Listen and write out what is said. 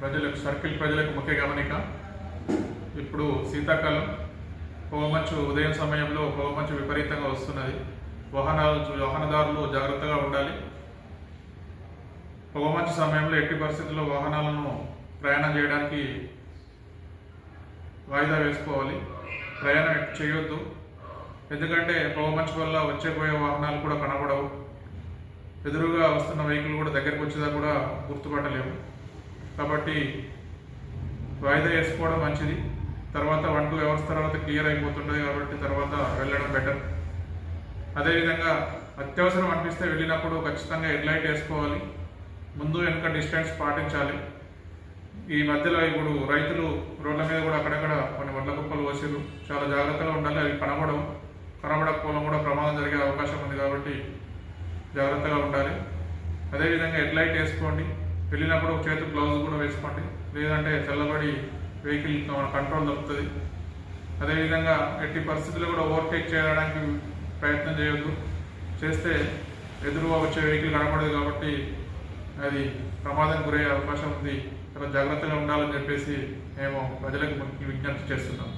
ప్రజలకు సర్కిల్ ప్రజలకు ముఖ్య గమనిక ఇప్పుడు శీతాకాలం. పొగమంచు ఉదయం సమయంలో పొగమంచు విపరీతంగా వస్తున్నది. వాహనాలు వాహనదారులు జాగ్రత్తగా ఉండాలి. పొగమంచు సమయంలో ఎట్టి పరిస్థితుల్లో వాహనాలను ప్రయాణం చేయడానికి వాయిదా వేసుకోవాలి. ప్రయాణం చేయొద్దు. ఎందుకంటే పొగమంచు వల్ల వచ్చేపోయే వాహనాలు కూడా కనబడవు. ఎదురుగా వస్తున్న వెహికల్ కూడా దగ్గరికి వచ్చేదా కూడా గుర్తుపట్టలేము. కాబట్టి వాయిదా వేసుకోవడం మంచిది. తర్వాత వన్ టూ అవర్స్ తర్వాత క్లియర్ అయిపోతుంటుంది కాబట్టి తర్వాత వెళ్ళడం బెటర్. అదేవిధంగా అత్యవసరం అనిపిస్తే వెళ్ళినప్పుడు ఖచ్చితంగా హెడ్ లైట్ వేసుకోవాలి. ముందు వెనుక డిస్టెన్స్ పాటించాలి. ఈ మధ్యలో ఇప్పుడు రైతులు రోడ్ల మీద కూడా అక్కడక్కడ కొన్ని వడ్ల కుప్పలు పోసారు చాలా జాగ్రత్తగా ఉండాలి. అవి కనబడవు. కనబడకపోవడం కూడా ప్రమాదం జరిగే అవకాశం ఉంది కాబట్టి జాగ్రత్తగా ఉండాలి. అదేవిధంగా హెడ్ లైట్ వేసుకోండి. వెళ్ళినప్పుడు ఒక చేతి గ్లౌజ్ కూడా వేసుకోండి. లేదంటే చల్లబడి వెహికల్ మన కంట్రోల్ తప్పుతుంది అదేవిధంగా ఎట్టి పరిస్థితుల్లో కూడా ఓవర్టేక్ చేయడానికి ప్రయత్నం చేయొద్దు. చేస్తే ఎదురుగా వచ్చే వెహికల్ కనబడదు కాబట్టి అది ప్రమాదం గురయ్యే అవకాశం ఉంది. చాలా జాగ్రత్తగా ఉండాలని చెప్పేసి మేము ప్రజలకు విజ్ఞప్తి చేస్తున్నాం.